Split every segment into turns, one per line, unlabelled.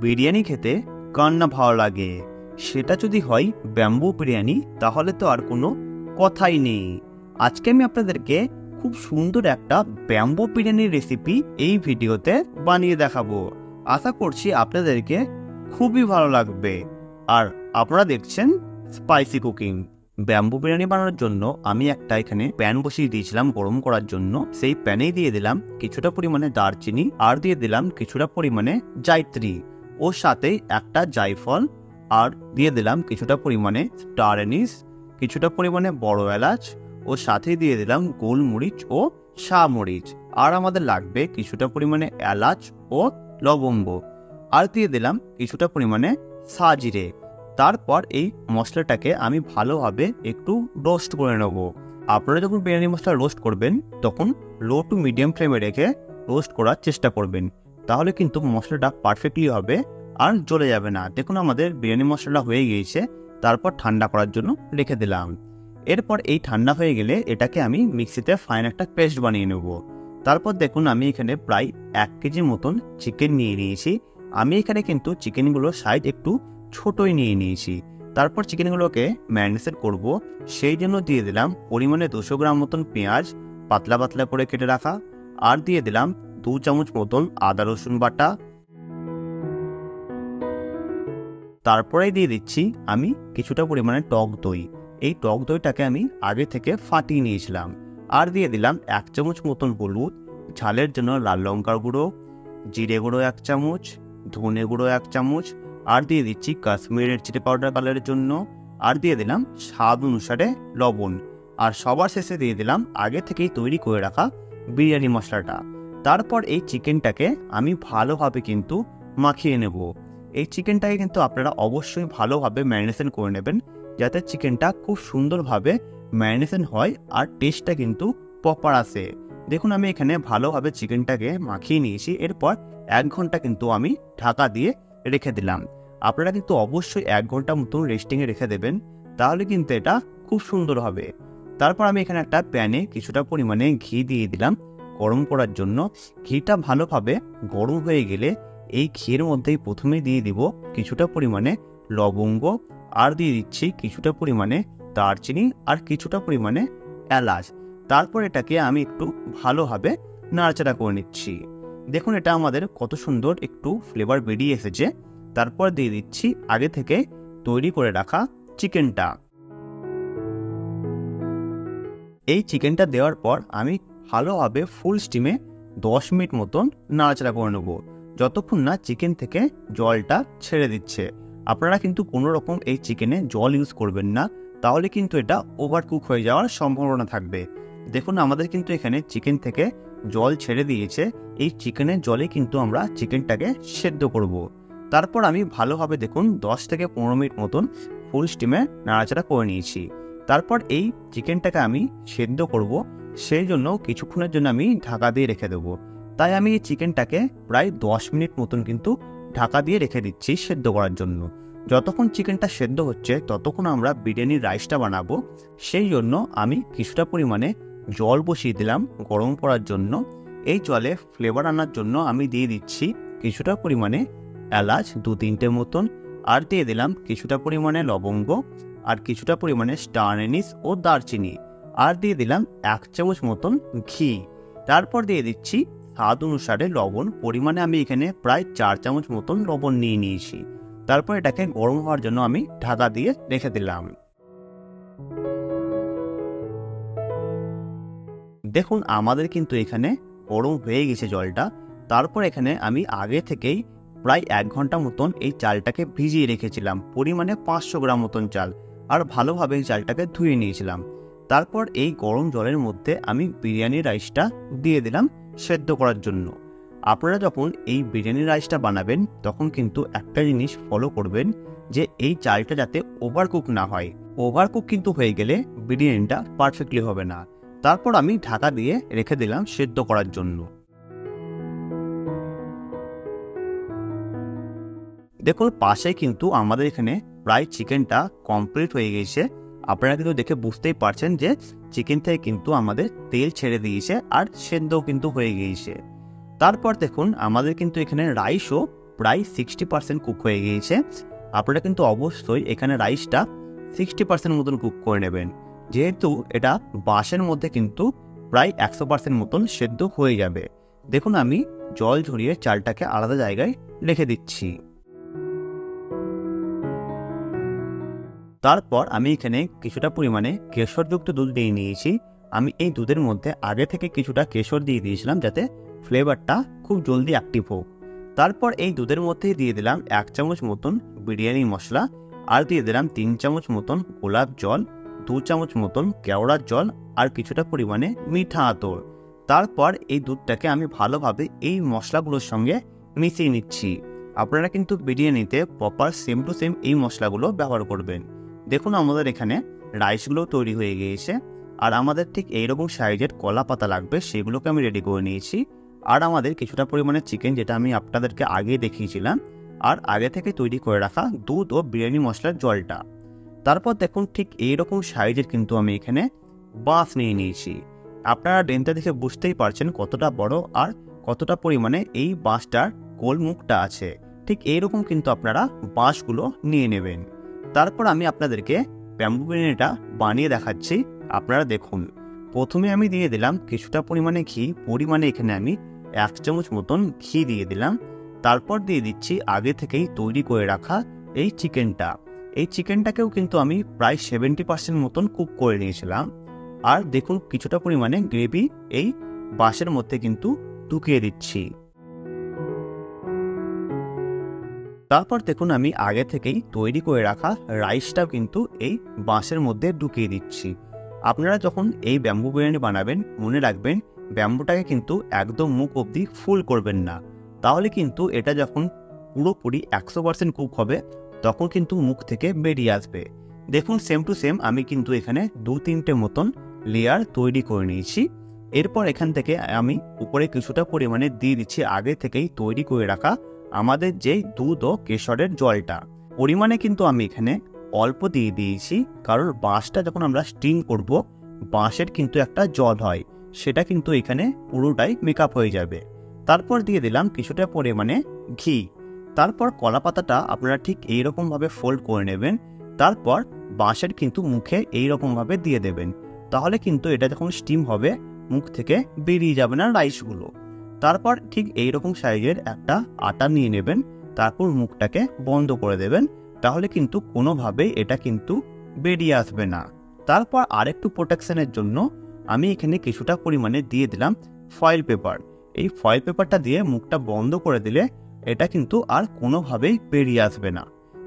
বিরিয়ানি খেতে কার না ভালো লাগে। সেটা যদি হয় ব্যাম্বু বিরিয়ানি, তাহলে তো আর কোনো কথাই নেই। আজকে আমি আপনাদেরকে খুব সুন্দর একটা ব্যাম্বু বিরিয়ানির রেসিপি এই ভিডিওতে বানিয়ে দেখাবো। আশা করছি আপনাদেরকে খুবই ভালো লাগবে। আর আপনারা দেখছেন স্পাইসি কুকিং ব্যাম্বু বিরিয়ানি বানানোর জন্য আমি একটা এখানে প্যান বসিয়ে দিয়েছিলাম গরম করার জন্য। সেই প্যানেই দিয়ে দিলাম কিছুটা পরিমাণে দারচিনি আর দিয়ে দিলাম কিছুটা পরিমাণে জায়ত্রী। ওর সাথেই একটা জায়ফল আর দিয়ে দিলাম কিছুটা পরিমাণে স্টার এনিস কিছুটা পরিমাণে বড় এলাচ ও সাথে দিয়ে দিলাম গোলমরিচ ও মরিচ আর আমাদের লাগবে কিছুটা পরিমাণে এলাচ ও লবঙ্গ। আর দিয়ে দিলাম কিছুটা পরিমাণে সাজিরে। তারপর এই মশলাটাকে আমি ভালোভাবে একটু রোস্ট করে নেব। আপনারা যখন বিরিয়ানি মশলা রোস্ট করবেন, তখন লো টু মিডিয়াম ফ্লেমে রেখে রোস্ট করার চেষ্টা করবেন। তাহলে কিন্তু মশলাটা পারফেক্টলি হবে আর জ্বলে যাবে না। দেখুন আমাদের বিরিয়ানি মশলাটা হয়ে গিয়েছে, তারপর ঠান্ডা করার জন্য রেখে দিলাম। এরপর এই ঠান্ডা হয়ে গেলে এটাকে আমি মিক্সিতে ফাইন একটা পেস্ট বানিয়ে নেব। তারপর দেখুন আমি এখানে প্রায় এক কেজি মতন চিকেন নিয়ে নিয়েছি। আমি এখানে কিন্তু চিকেনগুলোর সাইজ একটু ছোটই নিয়ে নিয়েছি। তারপর চিকেনগুলোকে ম্যারিনেশন করব। সেই জন্য দিয়ে দিলাম পরিমাণে দুশো গ্রাম মতন পেঁয়াজ, পাতলা পাতলা করে কেটে রাখা। আর দিয়ে দিলাম দু চামচ মতন আদা রসুন বাটা। তারপরে দিয়ে দিচ্ছি আমি কিছুটা পরিমাণে টক দই। এই টক দইটাকে আমি আগে থেকে ফাটিয়ে নিয়েছিলাম। আর দিয়ে দিলাম এক চামচ মতন হলুদ, ঝালের জন্য লাল লঙ্কার গুঁড়ো, জিরে গুঁড়ো এক চামচ, ধনে গুঁড়ো এক চামচ, আর দিয়ে দিচ্ছি কাশ্মীরের চিলি পাউডার কালারের জন্য। আর দিয়ে দিলাম স্বাদ অনুসারে লবণ। আর সবার শেষে দিয়ে দিলাম আগে থেকেই তৈরি করে রাখা বিরিয়ানি মশলাটা। তারপর এই চিকেনটাকে আমি ভালোভাবে কিন্তু মাখিয়ে নেব। এই চিকেনটাকে কিন্তু আপনারা অবশ্যই ভালোভাবে ম্যারিনেশন করে নেবেন, যাতে চিকেনটা খুব সুন্দরভাবে ম্যারিনেশন হয় আর টেস্টটা কিন্তু প্রপার আসে। দেখুন, আমি এখানে ভালোভাবে চিকেনটাকে মাখিয়ে নিয়েছি। এরপর এক ঘণ্টা কিন্তু আমি ঢাকা দিয়ে রেখে দিলাম। আপনারা কিন্তু অবশ্যই এক ঘণ্টা মতন রেস্টিংয়ে রেখে দেবেন, তাহলে কিন্তু এটা খুব সুন্দর হবে। তারপর আমি এখানে একটা প্যানে কিছুটা পরিমাণে ঘি দিয়ে দিলাম। গরম করার জন্য ঘিটা ভালোভাবে গরম হয়ে গেলে এই ঘিয়ের মধ্যেই প্রথমে দিয়ে দিব কিছুটা পরিমাণে লবঙ্গ, আর দিয়ে দিচ্ছি কিছুটা পরিমাণে দারচিনি আর কিছুটা পরিমাণে এলাচ। তারপর এটাকে আমি একটু ভালোভাবে নাড়াচাড়া করে নিচ্ছি। দেখুন, এটা আমাদের কত সুন্দর একটু ফ্লেভার বেরিয়ে এসেছে। তারপর দিয়ে দিচ্ছি আগে থেকে তৈরি করে রাখা চিকেনটা এই চিকেনটা দেওয়ার পর আমি ভালোভাবে ফুল স্টিমে দশ মিনিট মতন নাড়াচাড়া করে নেব। যতক্ষণ না চিকেন থেকে জলটা ছেড়ে দিচ্ছে। আপনারা কিন্তু কোনো রকম এই চিকেনে জল ইউজ করবেন না, তাহলে কিন্তু এটা ওভার কুক হয়ে যাওয়ার সম্ভাবনা থাকবে। দেখুন, আমাদের কিন্তু এখানে চিকেন থেকে জল ছেড়ে দিয়েছে, এই চিকেনের জলে কিন্তু আমরা চিকেনটাকে সেদ্ধ করব। তারপর আমি ভালোভাবে দেখুন, দশ থেকে পনেরো মিনিট মতন ফুল স্টিমে নাড়াচাড়া করে নিয়েছি। তারপর এই চিকেনটাকে আমি সেদ্ধ করব। সেই জন্য কিছুক্ষণের জন্য আমি ঢাকা দিয়ে রেখে দেবো। তাই আমি এই চিকেনটাকে প্রায় দশ মিনিট মতন কিন্তু ঢাকা দিয়ে রেখে দিচ্ছি সেদ্ধ করার জন্য। যতক্ষণ চিকেনটা সেদ্ধ হচ্ছে, ততক্ষণ আমরা বিরিয়ানির রাইসটা বানাবো। সেই জন্য আমি কিছুটা পরিমাণে জল বসিয়ে দিলাম গরম করার জন্য। এই জলে ফ্লেভার আনার জন্য আমি দিয়ে দিচ্ছি কিছুটা পরিমাণে এলাচ, দু তিনটে মতন। আর দিয়ে দিলাম কিছুটা পরিমাণে লবঙ্গ আর কিছুটা পরিমাণে স্টার এনিস ও দারচিনি। আর দিয়ে দিলাম এক চামচ মতন ঘি। তারপর দিয়ে দিচ্ছি স্বাদ অনুসারে লবণ। পরিমাণে আমি এখানে প্রায় চার চামচ মতন লবণ নিয়ে নিয়েছি। তারপর এটাকে গরম হওয়ার জন্য আমি ঢাকা দিয়ে রেখে দিলাম। দেখুন, আমাদের কিন্তু এখানে গরম হয়ে গেছে জলটা। তারপর এখানে আমি আগে থেকেই প্রায় এক ঘণ্টা মতন এই চালটাকে ভিজিয়ে রেখেছিলাম। পরিমাণে পাঁচশো গ্রাম মতন চাল। আর ভালোভাবে এই চালটাকে ধুয়ে নিয়েছিলাম। তারপর এই গরম জলের মধ্যে আমি বিরিয়ানি রাইসটা দিয়ে দিলাম সেদ্ধ করার জন্য। আপনারা যখন এই বিরিয়ানি রাইসটা বানাবেন, তখন কিন্তু একটা জিনিস ফলো করবেন যে এই চালটা যাতে ওভারকুক না হয়। ওভারকুক কিন্তু হয়ে গেলে বিরিয়ানিটা পারফেক্টলি হবে না। তারপর আমি ঢাকা দিয়ে রেখে দিলাম সেদ্ধ করার জন্য। দেখুন, পাশে কিন্তু আমাদের এখানে প্রায় চিকেনটা কমপ্লিট হয়ে গেছে। আপনারা কিন্তু দেখে বুঝতেই পারছেন যে চিকেন থেকে কিন্তু আমাদের তেল ছেড়ে দিয়েছে আর সেদ্ধও কিন্তু হয়ে গিয়েছে। তারপর দেখুন, আমাদের কিন্তু এখানে রাইসও প্রায় সিক্সটি পার্সেন্ট কুক হয়ে গিয়েছে। আপনারা কিন্তু অবশ্যই এখানে রাইসটা সিক্সটি পার্সেন্ট মতন কুক করে নেবেন। যেহেতু এটা বাঁশের মধ্যে কিন্তু প্রায় একশো পার্সেন্ট মতন সেদ্ধ হয়ে যাবে। দেখুন, আমি জল ঝরিয়ে চালটাকে আলাদা জায়গায় রেখে দিচ্ছি। তারপর আমি এখানে কিছুটা পরিমাণে কেশরযুক্ত দুধ দিয়ে নিয়েছি। আমি এই দুধের মধ্যে আগে থেকে কিছুটা কেশর দিয়ে দিয়েছিলাম যাতে ফ্লেভারটা খুব জলদি অ্যাক্টিভ হোক। তারপর এই দুধের মধ্যেই দিয়ে দিলাম এক চামচ মতন বিরিয়ানি মশলা আর দিয়ে দিলাম তিন চামচ মতন গোলাপ জল, দু চামচ মতন কেওড়ার জল আর কিছুটা পরিমাণে মিঠা আতর। তারপর এই দুধটাকে আমি ভালোভাবে এই মশলাগুলোর সঙ্গে মিশিয়ে নিচ্ছি। আপনারা কিন্তু বিরিয়ানিতে প্রপার সেম টু সেম এই মশলাগুলো ব্যবহার করবেন। দেখুন আমাদের এখানে রাইসগুলো তৈরি হয়ে গিয়েছে, আর আমাদের ঠিক এইরকম সাইজের কলা পাতা লাগবে, সেগুলোকে আমি রেডি করে নিয়েছি। আর আমাদের কিছুটা পরিমাণে চিকেন যেটা আমি আপনাদেরকে আগে দেখিয়েছিলাম, আর আগে থেকে তৈরি করে রাখা দুধ ও বিরিয়ানি মশলার জলটা। তারপর দেখুন ঠিক এইরকম সাইজের কিন্তু আমি এখানে বাঁশ নিয়ে নিয়েছি। আপনারা ডেনটা দেখে বুঝতেই পারছেন কতটা বড় আর কতটা পরিমাণে এই বাঁশটার গোল মুখটা আছে। ঠিক এইরকম কিন্তু আপনারা বাঁশগুলো নিয়ে নেবেন। তারপর আমি আপনাদেরকে ব্যাম্বু বিরিয়ানিটা বানিয়ে দেখাচ্ছি। আপনারা দেখুন। প্রথমে আমি দিয়ে দিলাম কিছুটা পরিমাণে ঘি। পরিমাণে এখানে আমি এক চামচ মতন ঘি দিয়ে দিলাম। তারপর দিয়ে দিচ্ছি আগে থেকেই তৈরি করে রাখা এই চিকেনটা। এই চিকেনটাকেও কিন্তু আমি প্রায় সেভেন্টি পার্সেন্ট মতন কুক করে নিয়েছিলাম। আর দেখুন কিছুটা পরিমাণে গ্রেভি এই বাঁশের মধ্যে কিন্তু ঢুকিয়ে দিচ্ছি। তারপর দেখুন আমি আগে থেকেই তৈরি করে রাখা রাইসটাও কিন্তু এই বাঁশের মধ্যে ঢুকিয়ে দিচ্ছি। আপনারা যখন এই ব্যাম্বু বিরিয়ানি বানাবেন, মনে রাখবেন ব্যাম্বুটাকে কিন্তু একদম মুখ অবধি ফুল করবেন না। তাহলে কিন্তু এটা যখন পুরোপুরি একশো পার্সেন্ট কুক হবে, তখন কিন্তু মুখ থেকে বেরিয়ে আসবে। দেখুন সেম টু সেম আমি কিন্তু এখানে দু তিনটে মতন লেয়ার তৈরি করে নিয়েছি। এরপর এখান থেকে আমি উপরে কিছুটা পরিমাণে দিয়ে দিচ্ছি আগে থেকেই তৈরি করে রাখা আমাদের যেই দুধ ও কেশরের জলটা, পরিমাণে কিন্তু আমি এখানে অল্প দিয়ে দিয়েছি, কারণ বাঁশটা যখন আমরা স্টিম করব, বাঁশের কিন্তু একটা জল হয়, সেটা কিন্তু এখানে পুরোটাই মেকআপ হয়ে যাবে। তারপর দিয়ে দিলাম কিছুটা পরিমাণে ঘি। তারপর কলা পাতাটা আপনারা ঠিক এইরকমভাবে ফোল্ড করে নেবেন, তারপর বাঁশের কিন্তু মুখে এইরকমভাবে দিয়ে দেবেন। তাহলে কিন্তু এটা যখন স্টিম হবে, মুখ থেকে বেরিয়ে যাবে না রাইসগুলো তারপর ঠিক এইরকম সাইজের একটা আটা নিয়ে নেবেন, তারপর মুখটাকে বন্ধ করে দেবেন, তাহলে কিন্তু কোনোভাবেই এটা কিন্তু বেরিয়ে আসবে না। তারপর আরেকটু প্রোটেকশনের জন্য আমি এখানে কিছুটা পরিমাণে দিয়ে দিলাম ফয়েল পেপার এই ফয়েল পেপারটা দিয়ে মুখটা বন্ধ করে দিলে এটা কিন্তু আর কোনোভাবেই বেরিয়ে আসবে না।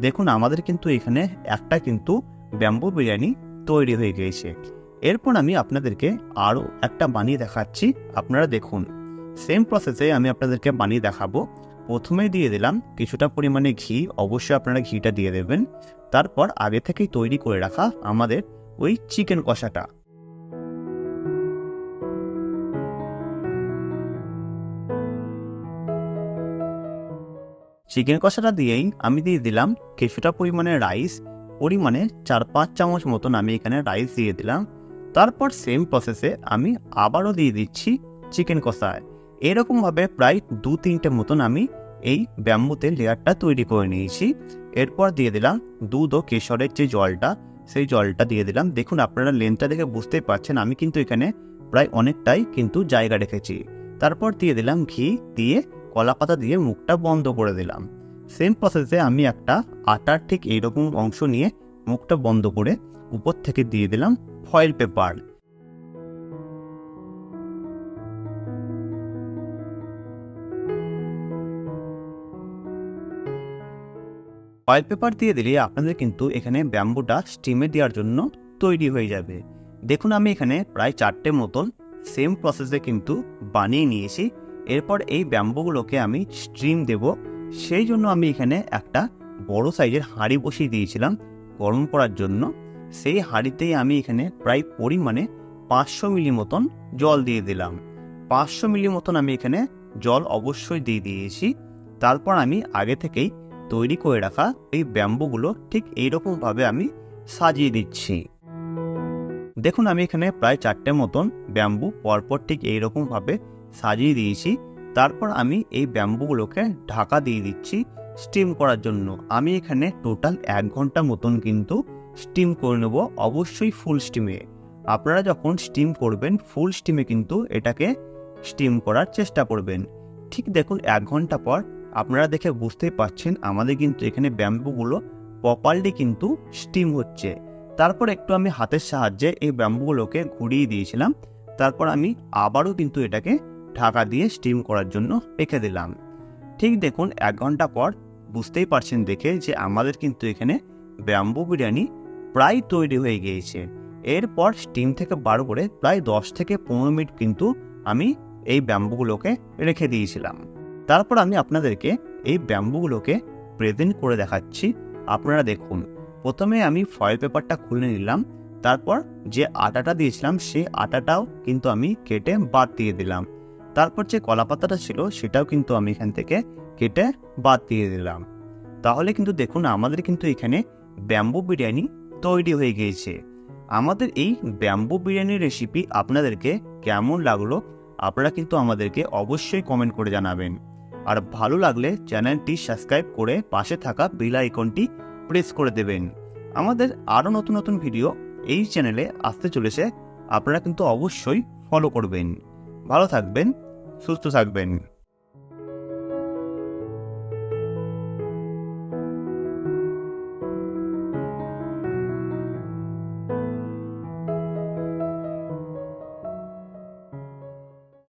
দেখুন, আমাদের কিন্তু এখানে একটা কিন্তু ব্যাম্বু বিরিয়ানি তৈরি হয়ে গিয়েছে। এরপর আমি আপনাদেরকে আরও একটা বানিয়ে দেখাচ্ছি, আপনারা দেখুন। সেম প্রসেসে আমি আপনাদেরকে বানিয়ে দেখাবো। প্রথমেই দিয়ে দিলাম কিছুটা পরিমাণে ঘি, অবশ্যই আপনারা ঘিটা দিয়ে দেবেন। তারপর আগে থেকেই তৈরি করে রাখা আমাদের ওই চিকেন কষাটা। চিকেন কষাটা দিয়েই আমি দিয়ে দিলাম কিছুটা পরিমাণে রাইস, পরিমাণে চার পাঁচ চামচ মতন আমি এখানে রাইস দিয়ে দিলাম। তারপর সেম প্রসেসে আমি আবারও দিয়ে দিচ্ছি চিকেন কষায়। এরকমভাবে প্রায় দু তিনটে মতন আমি এই ব্যাম্বুতে লেয়ারটা তৈরি করে নিয়েছি। এরপর দিয়ে দিলাম দুধ ও কেশরের যে জলটা, সেই জলটা দিয়ে দিলাম। দেখুন, আপনারা লেন্থটা দেখে বুঝতেই পারছেন, আমি কিন্তু এখানে প্রায় অনেকটাই কিন্তু জায়গা রেখেছি। তারপর দিয়ে দিলাম ঘি দিয়ে কলা পাতা দিয়ে মুখটা বন্ধ করে দিলাম। সেম প্রসেসে আমি একটা আটার ঠিক এইরকম অংশ নিয়ে মুখটা বন্ধ করে উপর থেকে দিয়ে দিলাম ফয়েল পেপার ফয়েল পেপার দিয়ে দিলে আপনাদের কিন্তু এখানে ব্যাম্বুটা স্টিমে দেওয়ার জন্য তৈরি হয়ে যাবে। দেখুন আমি এখানে প্রায় চারটে মতন সেম প্রসেসে কিন্তু বানিয়ে নিয়েছি। এরপর এই ব্যাম্বুগুলোকে আমি স্ট্রিম দেব। সেই জন্য আমি এখানে একটা বড় সাইজের হাঁড়ি বসিয়ে দিয়েছিলাম গরম করার জন্য। সেই হাঁড়িতেই আমি এখানে প্রায় পরিমাণে পাঁচশো মিলি মতন জল দিয়ে দিলাম। পাঁচশো মিলি মতন আমি এখানে জল অবশ্যই দিয়ে দিয়েছি। তারপর আমি আগে থেকেই তৈরি করে রাখা এই ব্যাম্বুগুলো ঠিক এইরকমভাবে আমি সাজিয়ে দিচ্ছি। দেখুন, আমি এখানে প্রায় চারটে মতন ব্যাম্বু পরপর ঠিক এইরকমভাবে সাজিয়ে দিয়েছি। তারপর আমি এই ব্যাম্বুগুলোকে ঢাকা দিয়ে দিচ্ছি স্টিম করার জন্য। আমি এখানে টোটাল এক ঘণ্টা মতন কিন্তু স্টিম করে নেব, অবশ্যই ফুল স্টিমে। আপনারা যখন স্টিম করবেন, ফুল স্টিমে কিন্তু এটাকে স্টিম করার চেষ্টা করবেন। ঠিক দেখুন, এক ঘণ্টা পর আপনারা দেখে বুঝতেই পারছেন আমাদের কিন্তু এখানে ব্যাম্বুগুলো প্রপারলি কিন্তু স্টিম হচ্ছে। তারপর একটু আমি হাতের সাহায্যে এই ব্যাম্বুগুলোকে ঘুরিয়ে দিয়েছিলাম। তারপর আমি আবারও কিন্তু এটাকে ঢাকা দিয়ে স্টিম করার জন্য রেখে দিলাম। ঠিক দেখুন, এক ঘণ্টা পর বুঝতেই পারছেন দেখে যে আমাদের কিন্তু এখানে ব্যাম্বু বিরিয়ানি প্রায় তৈরি হয়ে গিয়েছে। এরপর স্টিম থেকে বার করে প্রায় দশ থেকে পনেরো মিনিট কিন্তু আমি এই ব্যাম্বুগুলোকে রেখে দিয়েছিলাম। তারপর আমি আপনাদেরকে এই ব্যাম্বুগুলোকে প্রেজেন্ট করে দেখাচ্ছি। আপনারা দেখুন, প্রথমে আমি ফয়েল পেপারটা খুলে নিলাম, তারপর যে আটাটা দিয়েছিলাম, সেই আটাটাও কিন্তু আমি কেটে বাদ দিয়ে দিলাম। তারপর যে কলা পাতাটা ছিল, সেটাও কিন্তু আমি এখান থেকে কেটে বাদ দিয়ে দিলাম। তাহলে কিন্তু দেখুন, আমাদের কিন্তু এখানে ব্যাম্বু বিরিয়ানি তৈরি হয়ে গিয়েছে। আমাদের এই ব্যাম্বু বিরিয়ানির রেসিপি আপনাদেরকে কেমন লাগল, আপনারা কিন্তু আমাদেরকে অবশ্যই কমেন্ট করে জানাবেন। আর ভালো লাগলে চ্যানেলটি সাবস্ক্রাইব করে পাশে থাকা বেল আইকনটি প্রেস করে দেবেন। আমাদের আরও নতুন নতুন ভিডিও এই চ্যানেলে আসতে চলেছে, আপনারা কিন্তু অবশ্যই ফলো করবেন। ভালো থাকবেন, সুস্থ থাকবেন।